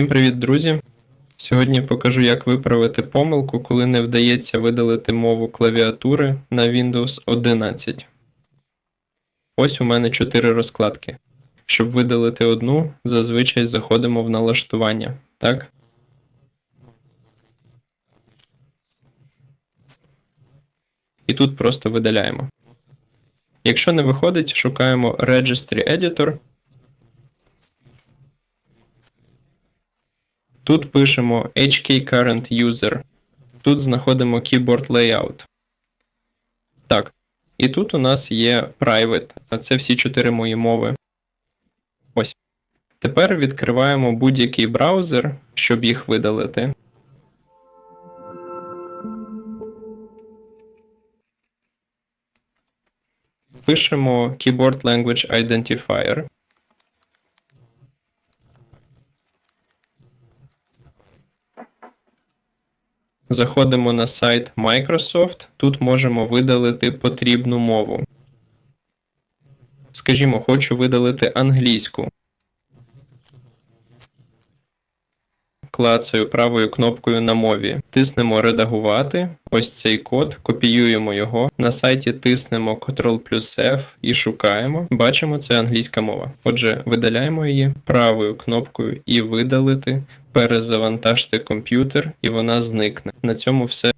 Всім привіт, друзі! Сьогодні покажу, як виправити помилку, коли не вдається видалити мову клавіатури на Windows 11. Ось у мене 4 розкладки. Щоб видалити одну, зазвичай заходимо в налаштування. Так? І тут просто видаляємо. Якщо не виходить, шукаємо Registry Editor. Тут пишемо HK Current User. Тут знаходимо Keyboard Layout. Так. І тут у нас є Private. Це всі чотири мої мови. Ось. Тепер відкриваємо будь-який браузер, щоб їх видалити. Пишемо Keyboard Language Identifier. Заходимо на сайт Microsoft. Тут можемо видалити потрібну мову. Скажімо, хочу видалити англійську. Клацаю правою кнопкою на мові. Тиснемо редагувати. Ось цей код, копіюємо його. На сайті тиснемо Ctrl плюс F і шукаємо. Бачимо, це англійська мова. Отже, видаляємо її правою кнопкою і видалити. Перезавантажте комп'ютер, і вона зникне. На цьому все.